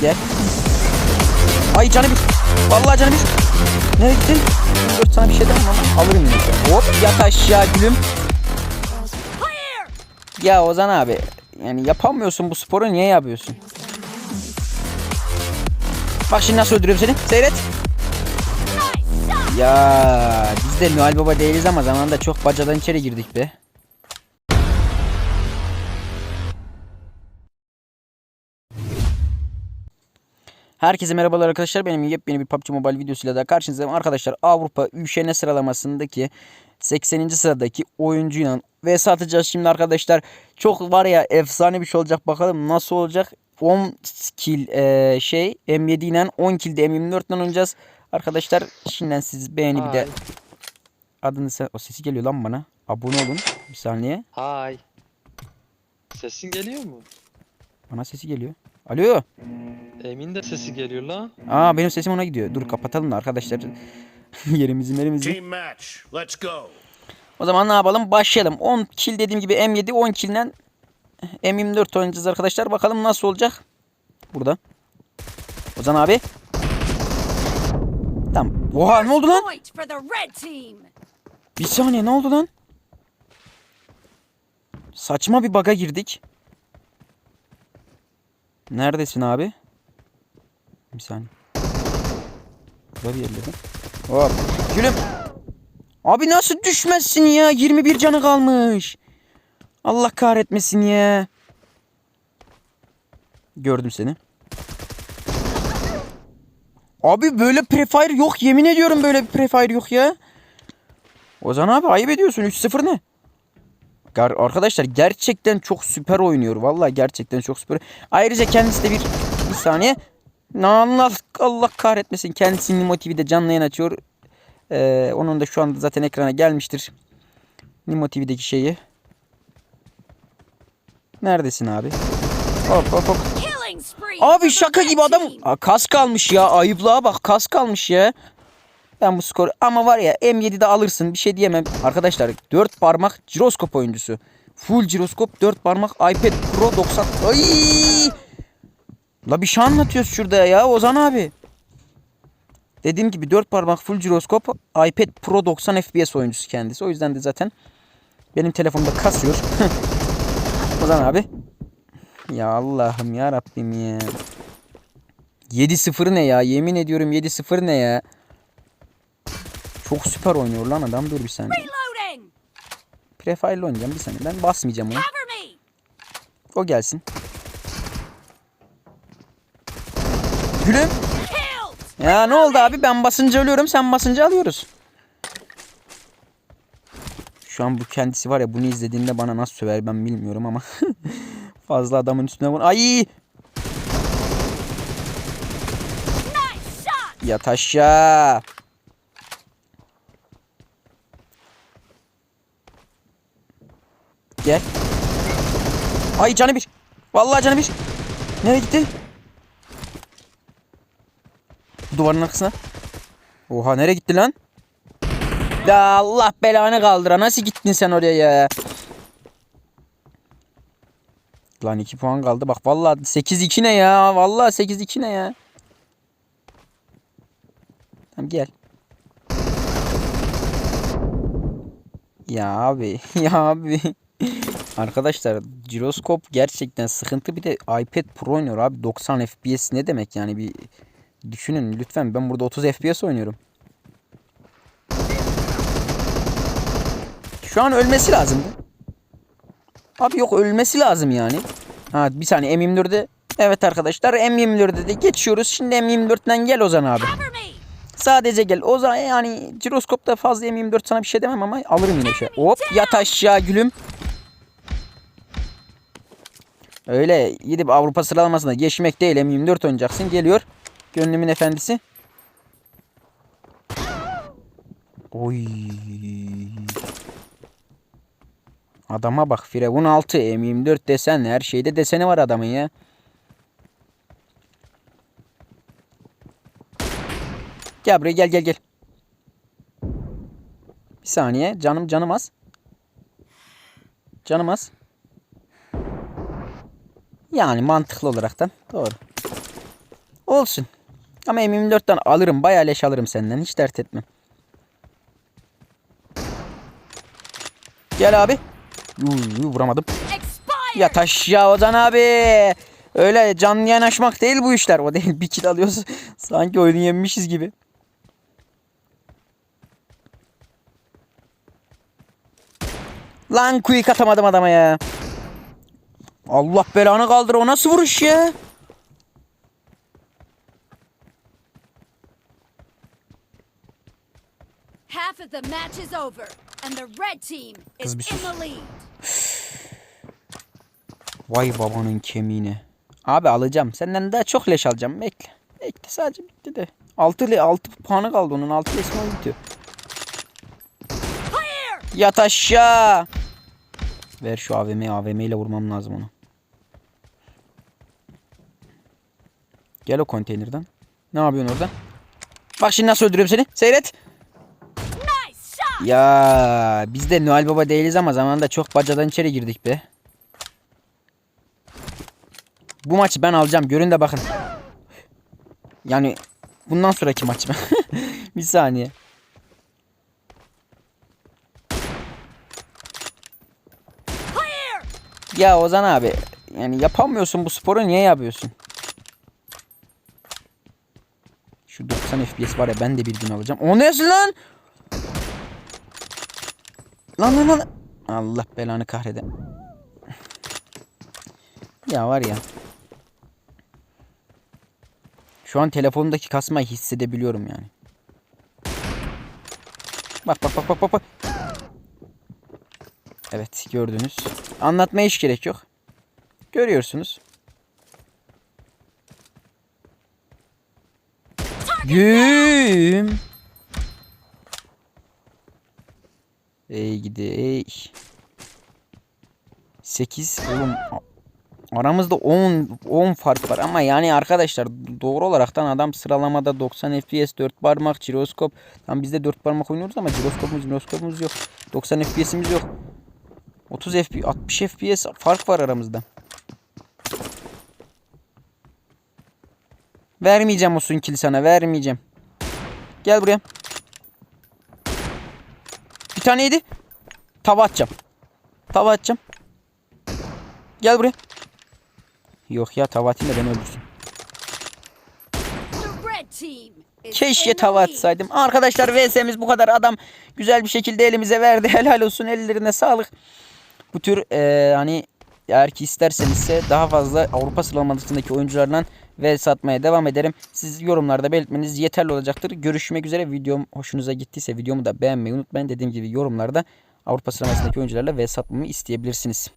Gel. Ay canı bir. Vallahi canı bir. Nereye gittin? Dur sana bir şey demem ama alırım yine. Hop yat aşağı gülüm. Ya Ozan abi yani yapamıyorsun bu sporu niye yapıyorsun? Bak şimdi nasıl öldürüyorum seni. Seyret. Ya biz de Noel Baba değiliz ama zamanında çok bacadan içeri girdik be. Herkese merhabalar arkadaşlar. Benim yepyeni bir PUBG Mobile videosuyla daha karşınızdayım. Arkadaşlar Avrupa Üşene sıralamasındaki 80. sıradaki oyuncuyla vs atacağız şimdi arkadaşlar. Çok var ya efsane bir şey olacak. Bakalım nasıl olacak. 10 kill e, şey M7 ile 10 kill de M24 ile oynayacağız. Arkadaşlar şimdiden siz beğeni bir de adını sen o sesi geliyor lan bana. Abone olun. Bir saniye. Hay. Sesin geliyor mu? Bana sesi geliyor. Alo. Emin de sesi geliyor lan. Aa benim sesim ona gidiyor. Dur kapatalım da arkadaşlar. yerimizi merimizi. Team match. Let's go. O zaman ne yapalım? Başlayalım. 10 kill dediğim gibi M7 10 kill'den M24 oynayacağız arkadaşlar. Bakalım nasıl olacak? Burada. Ozan abi. Tamam. Oha ne oldu lan? Bir saniye ne oldu lan? Saçma bir baga girdik. Neredesin abi? Bir saniye. Burada bir yerlerde. Hop. Gülüm. Abi nasıl düşmezsin ya? 21 canı kalmış. Allah kahretmesin ya. Gördüm seni. Abi böyle prefire yok. Yemin ediyorum böyle bir prefire yok ya. Ozan abi ayıp ediyorsun. 3-0 ne? Arkadaşlar gerçekten çok süper oynuyor. Vallahi gerçekten çok süper. Ayrıca kendisi de bir bir saniye. Allah, Allah kahretmesin. Kendisi Nimo TV'de canlı yayın açıyor. Ee, onun da şu anda zaten ekrana gelmiştir. Nimo TV'deki şeyi. Neredesin abi? Hop hop hop. Abi şaka gibi adam. Aa, kas kalmış ya. Ayıplığa bak. Kas kalmış ya. Ben bu skoru ama var ya M7'de alırsın bir şey diyemem. Arkadaşlar 4 parmak jiroskop oyuncusu. Full jiroskop 4 parmak iPad Pro 90. Ay! La bir şey anlatıyoruz şurada ya Ozan abi. Dediğim gibi 4 parmak full jiroskop iPad Pro 90 FPS oyuncusu kendisi. O yüzden de zaten benim telefonda kasıyor. Ozan abi. Ya Allah'ım ya Rabbim ya. 7-0 ne ya? Yemin ediyorum 7-0 ne ya? Çok süper oynuyor lan adam. Dur bir saniye. Prefire oynayacağım bir saniye. Ben basmayacağım onu. O gelsin. Gülüm. Ya ne oldu abi? Ben basınca ölüyorum. Sen basınca alıyoruz. Şu an bu kendisi var ya bunu izlediğinde bana nasıl söver ben bilmiyorum ama. Fazla adamın üstüne vur. Ay! Yat aşağı. Gel. Ay canı bir. Vallahi canı bir. Nereye gitti? Duvarın arkasına. Oha nereye gitti lan? Ya Allah belanı kaldıra. Nasıl gittin sen oraya ya? Lan 2 puan kaldı. Bak vallahi 8-2 ne ya? Vallahi 8-2 ne ya? Tamam gel. Ya abi, ya abi. Arkadaşlar jiroskop gerçekten sıkıntı bir de iPad Pro oynuyor abi 90 FPS ne demek yani bir düşünün lütfen ben burada 30 FPS oynuyorum. Şu an ölmesi lazımdı. Abi yok ölmesi lazım yani. Ha bir saniye M24'de Evet arkadaşlar M24'de de geçiyoruz. Şimdi M24'den gel Ozan abi. Sadece gel. O zaman yani jiroskopta fazla M24 sana bir şey demem ama alırım yine şey. Hop yat aşağı gülüm. Öyle gidip Avrupa sıralamasında geçmek değil M24 oynayacaksın. Geliyor. Gönlümün efendisi. Oy. Adama bak Firavun 6 M24 desen her şeyde deseni var adamın ya. Gel buraya gel gel gel. Bir saniye canım canım az. Canım az. Yani mantıklı olaraktan doğru. Olsun. Ama M24'ten alırım. Bayağı leş alırım senden. Hiç dert etme. Gel abi. Yuh, vuramadım. Ya taş ya Ozan abi. Öyle canlı yanaşmak değil bu işler. O değil bir kill alıyoruz. Sanki oyunu yenmişiz gibi. Lan quick atamadım adama ya. Allah belanı kaldır o nasıl vuruş ya? Half of the match is over, and the red team is in the lead. Vay babanın kemiğine. Abi alacağım. Senden daha çok leş alacağım. Bekle. Bekle sadece bitti de. 6 le 6 puanı kaldı onun. 6 leşim bitiyor. Clear. Yat aşağı. Ver şu AVM'yi. AVM ile vurmam lazım onu. Gel o konteynerden. Ne yapıyorsun orada? Bak şimdi nasıl öldürüyorum seni. Seyret. Ya biz de Noel Baba değiliz ama zamanında çok bacadan içeri girdik be. Bu maçı ben alacağım. Görün de bakın. Yani bundan sonraki maç ben. bir saniye. Ya Ozan abi yani yapamıyorsun bu sporu niye yapıyorsun? Şu 90 FPS var ya ben de bir gün alacağım. O ne lan? Lan lan lan. Allah belanı kahrede. Ya var ya. Şu an telefonumdaki kasmayı hissedebiliyorum yani. Bak bak bak bak bak. Evet gördünüz. Anlatmaya hiç gerek yok. Görüyorsunuz. Güm. Ey gidi ey. 8 oğlum aramızda 10 10 fark var ama yani arkadaşlar doğru olaraktan adam sıralamada 90 FPS 4 parmak jiroskop tam biz de 4 parmak oynuyoruz ama jiroskopumuz jiroskopumuz yok 90 FPS'imiz yok 30 FPS 60 FPS fark var aramızda Vermeyeceğim o sun kill sana vermeyeceğim Gel buraya Bir taneydi Tava atacağım Tava atacağım Gel buraya. Yok ya tava atayım da beni öldürsün. Keşke tava atsaydım. Arkadaşlar VS'miz bu kadar. Adam güzel bir şekilde elimize verdi. Helal olsun ellerine sağlık. Bu tür eee, hani eğer ki isterseniz ise daha fazla Avrupa sıralamasındaki oyuncularla VS atmaya devam ederim. Siz yorumlarda belirtmeniz yeterli olacaktır. Görüşmek üzere. Videom hoşunuza gittiyse videomu da beğenmeyi unutmayın. Dediğim gibi yorumlarda Avrupa sıralamasındaki oyuncularla VS atmamı isteyebilirsiniz.